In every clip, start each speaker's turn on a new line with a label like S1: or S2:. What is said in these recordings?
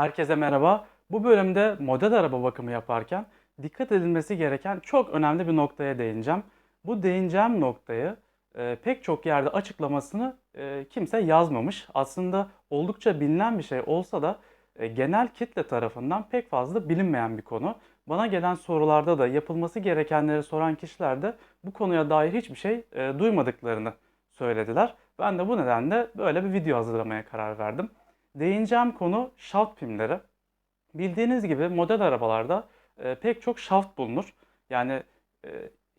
S1: Herkese merhaba. Bu bölümde model araba bakımı yaparken dikkat edilmesi gereken çok önemli bir noktaya değineceğim. Bu değineceğim noktayı e, pek çok yerde açıklamasını e, kimse yazmamış. Aslında oldukça bilinen bir şey olsa da e, genel kitle tarafından pek fazla bilinmeyen bir konu. Bana gelen sorularda da yapılması gerekenleri soran kişiler de bu konuya dair hiçbir şey e, duymadıklarını söylediler. Ben de bu nedenle böyle bir video hazırlamaya karar verdim. Değineceğim konu şaft pimleri. Bildiğiniz gibi model arabalarda e, pek çok şaft bulunur. Yani e,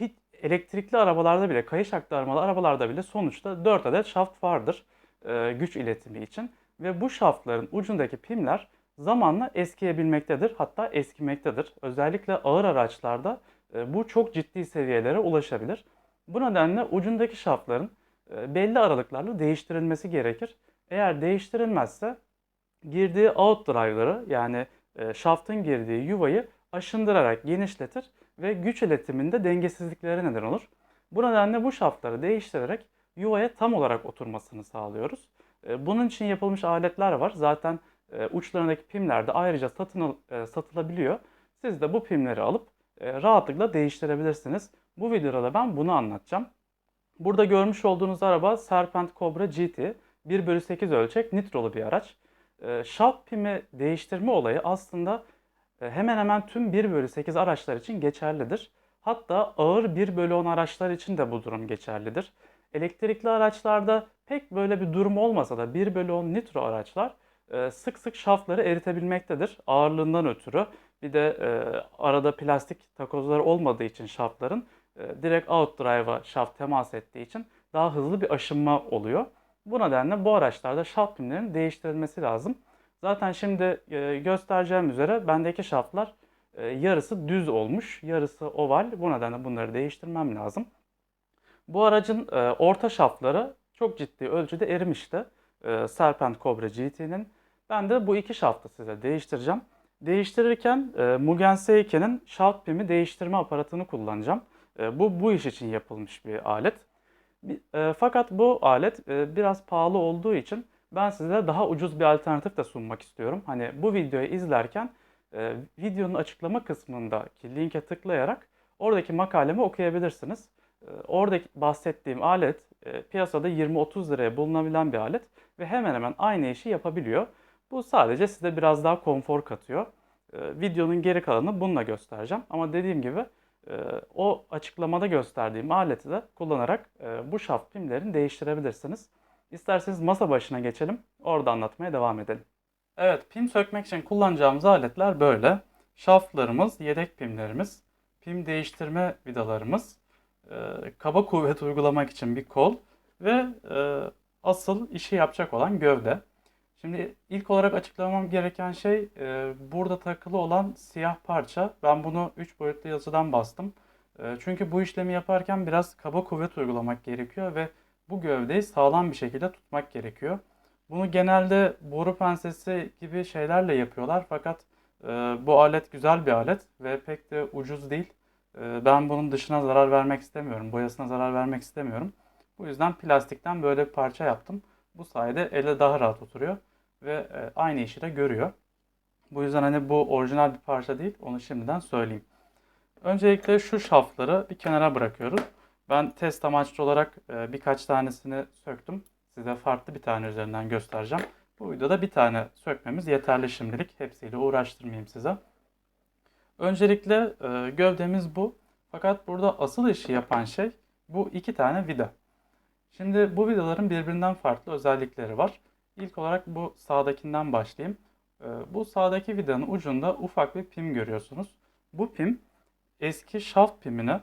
S1: hiç elektrikli arabalarda bile, kayış aktarmalı arabalarda bile sonuçta 4 adet şaft vardır e, güç iletimi için. Ve bu şaftların ucundaki pimler zamanla eskiyebilmektedir, hatta eskimektedir. Özellikle ağır araçlarda e, bu çok ciddi seviyelere ulaşabilir. Bu nedenle ucundaki şaftların e, belli aralıklarla değiştirilmesi gerekir. Eğer değiştirilmezse girdiği out drive'ları yani e, şaftın girdiği yuvayı aşındırarak genişletir ve güç iletiminde dengesizliklere neden olur. Bu nedenle bu şaftları değiştirerek yuvaya tam olarak oturmasını sağlıyoruz. E, bunun için yapılmış aletler var. Zaten e, uçlarındaki pimler de ayrıca satın e, satılabiliyor. Siz de bu pimleri alıp rahatlıkla değiştirebilirsiniz. Bu videoda da ben bunu anlatacağım. Burada görmüş olduğunuz araba Serpent Cobra GT. 1 bölü 8 ölçek nitrolu bir araç. E, şaft pimi değiştirme olayı aslında e, hemen hemen tüm 1 bölü 8 araçlar için geçerlidir. Hatta ağır 1 bölü 10 araçlar için de bu durum geçerlidir. Elektrikli araçlarda pek böyle bir durum olmasa da 1 bölü 10 nitro araçlar e, sık sık şaftları eritebilmektedir ağırlığından ötürü. Bir de e, arada plastik takozları olmadığı için şaftların e, direkt out drive'a şaft temas ettiği için daha hızlı bir aşınma oluyor. Bu nedenle bu araçlarda şaft pimlerinin değiştirilmesi lazım. Zaten şimdi e, göstereceğim üzere bendeki şaftlar e, yarısı düz olmuş, yarısı oval. Bu nedenle bunları değiştirmem lazım. Bu aracın e, orta şaftları çok ciddi ölçüde erimişti. Serpent Cobra GT'nin. Ben de bu iki şaftı size değiştireceğim. Değiştirirken Mugen Seiki'nin şaft pimi değiştirme aparatını kullanacağım. Bu bu iş için yapılmış bir alet. E, fakat bu alet e, biraz pahalı olduğu için ben size daha ucuz bir alternatif de sunmak istiyorum. Hani bu videoyu izlerken e, videonun açıklama kısmındaki linke tıklayarak oradaki makalemi okuyabilirsiniz. E, oradaki bahsettiğim alet piyasada 20-30 liraya bulunabilen bir alet ve hemen hemen aynı işi yapabiliyor. Bu sadece size biraz daha konfor katıyor. Videonun geri kalanını bununla göstereceğim. Ama dediğim gibi o açıklamada gösterdiğim aleti de kullanarak e, bu şaft pimlerini değiştirebilirsiniz. İsterseniz masa başına geçelim. Orada anlatmaya devam edelim. Evet, pim sökmek için kullanacağımız aletler böyle. Şaftlarımız, yedek pimlerimiz, pim değiştirme vidalarımız, e, kaba kuvvet uygulamak için bir kol ve e, asıl işi yapacak olan gövde. Şimdi ilk olarak açıklamam gereken şey e, burada takılı olan siyah parça. Ben bunu 3 boyutlu yazıdan bastım. E, çünkü bu işlemi yaparken biraz kaba kuvvet uygulamak gerekiyor ve bu gövdeyi sağlam bir şekilde tutmak gerekiyor. Bunu genelde boru pensesi gibi şeylerle yapıyorlar fakat e, bu alet güzel bir alet ve pek de ucuz değil. E, ben bunun dışına zarar vermek istemiyorum, boyasına zarar vermek istemiyorum. Bu yüzden plastikten böyle bir parça yaptım. Bu sayede ele daha rahat oturuyor ve e, aynı işi de görüyor. Bu yüzden hani bu orijinal bir parça değil, onu şimdiden söyleyeyim. Öncelikle şu şaftları bir kenara bırakıyoruz. Ben test amaçlı olarak e, birkaç tanesini söktüm. Size farklı bir tane üzerinden göstereceğim. Bu videoda bir tane sökmemiz yeterli şimdilik. Hepsiyle uğraştırmayayım size. Öncelikle e, gövdemiz bu. Fakat burada asıl işi yapan şey bu iki tane vida. Şimdi bu vidaların birbirinden farklı özellikleri var. İlk olarak bu sağdakinden başlayayım. E, bu sağdaki vidanın ucunda ufak bir pim görüyorsunuz. Bu pim eski şaft pimini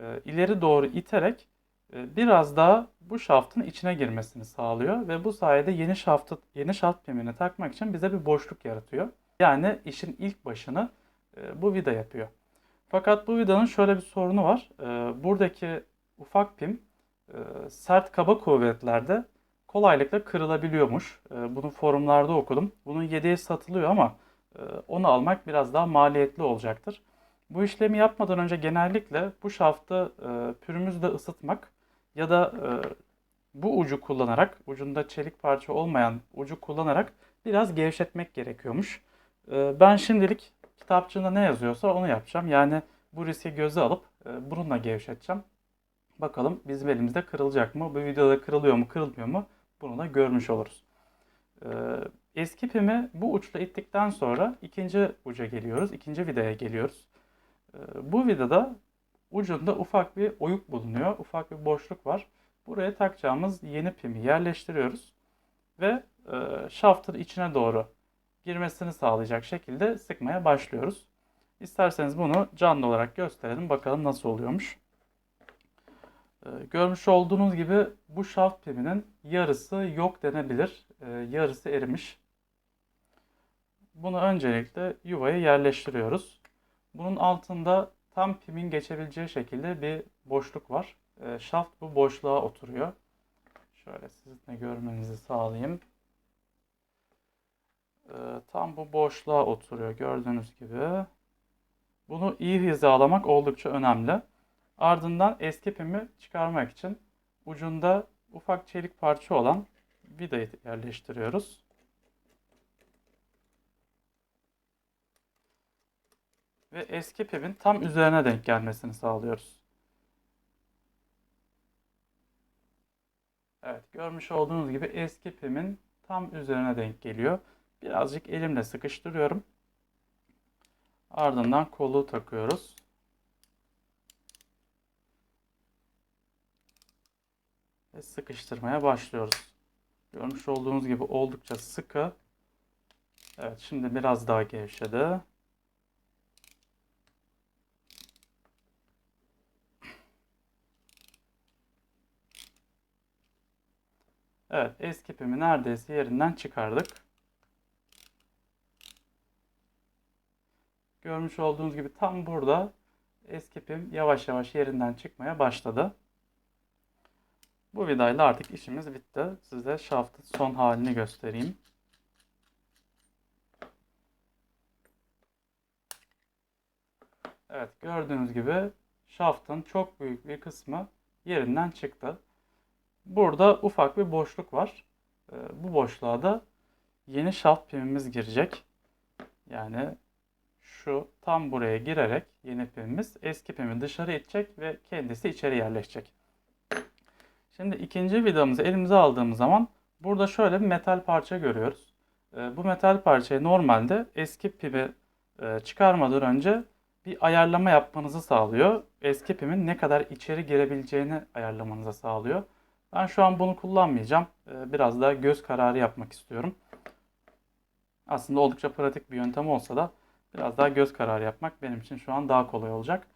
S1: e, ileri doğru iterek e, biraz daha bu şaftın içine girmesini sağlıyor ve bu sayede yeni şaftı yeni şaft pimini takmak için bize bir boşluk yaratıyor. Yani işin ilk başını e, bu vida yapıyor. Fakat bu vidanın şöyle bir sorunu var. Buradaki ufak pim sert kaba kuvvetlerde kolaylıkla kırılabiliyormuş. E, bunu forumlarda okudum. Bunun yedeği satılıyor ama e, onu almak biraz daha maliyetli olacaktır. Bu işlemi yapmadan önce genellikle bu şaftı e, pürümüzle ısıtmak ya da e, bu ucu kullanarak, ucunda çelik parça olmayan ucu kullanarak biraz gevşetmek gerekiyormuş. Ee, Ben şimdilik kitapçığında ne yazıyorsa onu yapacağım. Yani bu riski göze alıp bununla gevşeteceğim. Bakalım bizim elimizde kırılacak mı? Bu videoda kırılıyor mu, kırılmıyor mu? Bunu da görmüş oluruz. Ee, Eski pimi bu uçla ittikten sonra ikinci uca geliyoruz. ikinci vidaya geliyoruz. Ee, Bu vidada ucunda ufak bir oyuk bulunuyor. Ufak bir boşluk var. Buraya takacağımız yeni pimi yerleştiriyoruz. Ve e, içine doğru girmesini sağlayacak şekilde sıkmaya başlıyoruz. İsterseniz bunu canlı olarak gösterelim. Bakalım nasıl oluyormuş. Ee, Görmüş olduğunuz gibi bu şaft piminin yarısı yok denebilir. Ee, Yarısı erimiş. Bunu öncelikle yuvaya yerleştiriyoruz. Bunun altında tam pimin geçebileceği şekilde bir boşluk var. Ee, Şaft bu boşluğa oturuyor. Şöyle sizin de görmenizi sağlayayım. Tam bu boşluğa oturuyor gördüğünüz gibi. Bunu iyi hizalamak oldukça önemli. Ardından eski pimi çıkarmak için ucunda ufak çelik parça olan vidayı yerleştiriyoruz. Ve eski pimin tam üzerine denk gelmesini sağlıyoruz. Evet, görmüş olduğunuz gibi eski pimin tam üzerine denk geliyor. Birazcık elimle sıkıştırıyorum. Ardından kolu takıyoruz. Ve sıkıştırmaya başlıyoruz. Görmüş olduğunuz gibi oldukça sıkı. Evet, şimdi biraz daha gevşedi. Evet, eski pimi neredeyse yerinden çıkardık. Görmüş olduğunuz gibi tam burada eski pim yavaş yavaş yerinden çıkmaya başladı. Bu vidayla artık işimiz bitti. Size şaftın son halini göstereyim. Evet, gördüğünüz gibi şaftın çok büyük bir kısmı yerinden çıktı. Burada ufak bir boşluk var. Ee, Bu boşluğa da yeni şaft pimimiz girecek. Yani şu tam buraya girerek yeni pimimiz eski pimi dışarı itecek ve kendisi içeri yerleşecek. Şimdi ikinci vidamızı elimize aldığımız zaman burada şöyle bir metal parça görüyoruz. Ee, Bu metal parçayı normalde eski pimi e, çıkarmadan önce bir ayarlama yapmanızı sağlıyor. Eski pimin ne kadar içeri girebileceğini ayarlamanıza sağlıyor. Ben şu an bunu kullanmayacağım. Ee, Biraz daha göz kararı yapmak istiyorum. Aslında oldukça pratik bir yöntem olsa da biraz daha göz kararı yapmak benim için şu an daha kolay olacak.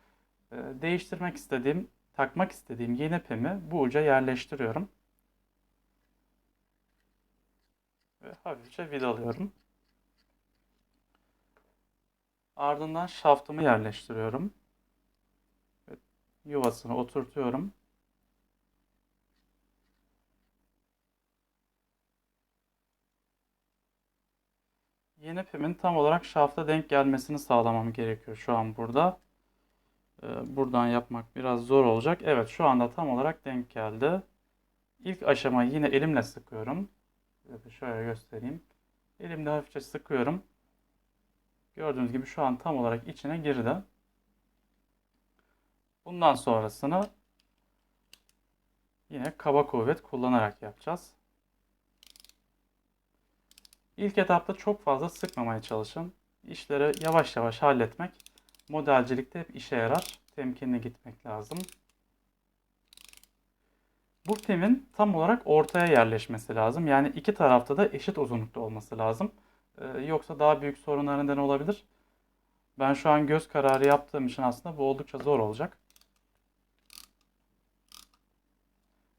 S1: Ee, Değiştirmek istediğim, takmak istediğim yeni pimi bu uca yerleştiriyorum. Ve hafifçe vidalıyorum. Ardından şaftımı yerleştiriyorum. Ve yuvasını oturtuyorum. Yeni pimin tam olarak şafta denk gelmesini sağlamam gerekiyor şu an burada. Ee, Buradan yapmak biraz zor olacak. Evet şu anda tam olarak denk geldi. İlk aşamayı yine elimle sıkıyorum. Şöyle göstereyim. Elimle hafifçe sıkıyorum. Gördüğünüz gibi şu an tam olarak içine girdi. Bundan sonrasını yine kaba kuvvet kullanarak yapacağız. İlk etapta çok fazla sıkmamaya çalışın. İşleri yavaş yavaş halletmek modelcilikte hep işe yarar. Temkinli gitmek lazım. Bu pimin tam olarak ortaya yerleşmesi lazım. Yani iki tarafta da eşit uzunlukta olması lazım. Ee, yoksa daha büyük sorunlara neden olabilir. Ben şu an göz kararı yaptığım için aslında bu oldukça zor olacak.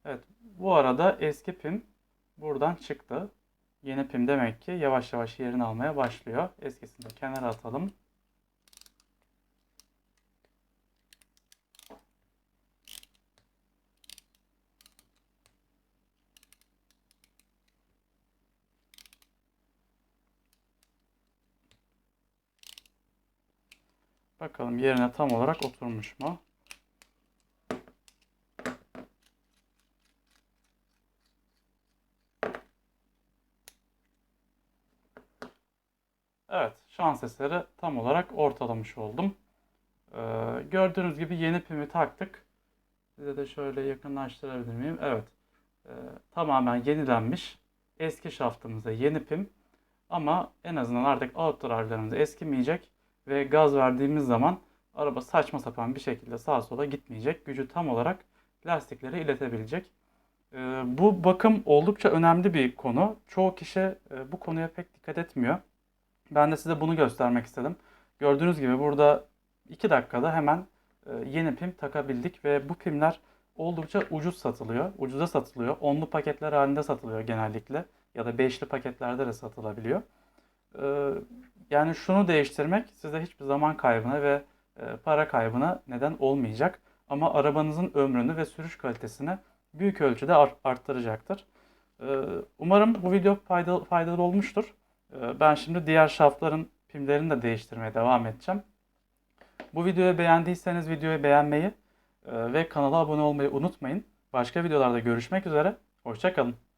S1: Evet, bu arada eski pim buradan çıktı. Yeni pim demek ki yavaş yavaş yerini almaya başlıyor. Eskisini de kenara atalım. Bakalım yerine tam olarak oturmuş mu? Evet. Şans eseri tam olarak ortalamış oldum. Ee, gördüğünüz gibi yeni pimi taktık. Size de şöyle yakınlaştırabilir miyim? Evet. Ee, tamamen yenilenmiş. Eski şaftımıza yeni pim. Ama en azından artık outdoor ayarlarımız eskimeyecek. Ve gaz verdiğimiz zaman araba saçma sapan bir şekilde sağa sola gitmeyecek. Gücü tam olarak lastiklere iletebilecek. Ee, bu bakım oldukça önemli bir konu. Çoğu kişi e, bu konuya pek dikkat etmiyor. Ben de size bunu göstermek istedim. Gördüğünüz gibi burada 2 dakikada hemen e, yeni pim takabildik ve bu pimler oldukça ucuz satılıyor. Ucuza satılıyor. Onlu paketler halinde satılıyor genellikle ya da beşli paketlerde de satılabiliyor. Ee, Yani şunu değiştirmek size hiçbir zaman kaybına ve e, para kaybına neden olmayacak. Ama arabanızın ömrünü ve sürüş kalitesini büyük ölçüde art- arttıracaktır. Ee, Umarım bu video faydalı, faydalı olmuştur. Ee, Ben şimdi diğer şaftların pimlerini de değiştirmeye devam edeceğim. Bu videoyu beğendiyseniz videoyu beğenmeyi e, ve kanala abone olmayı unutmayın. Başka videolarda görüşmek üzere. Hoşça kalın.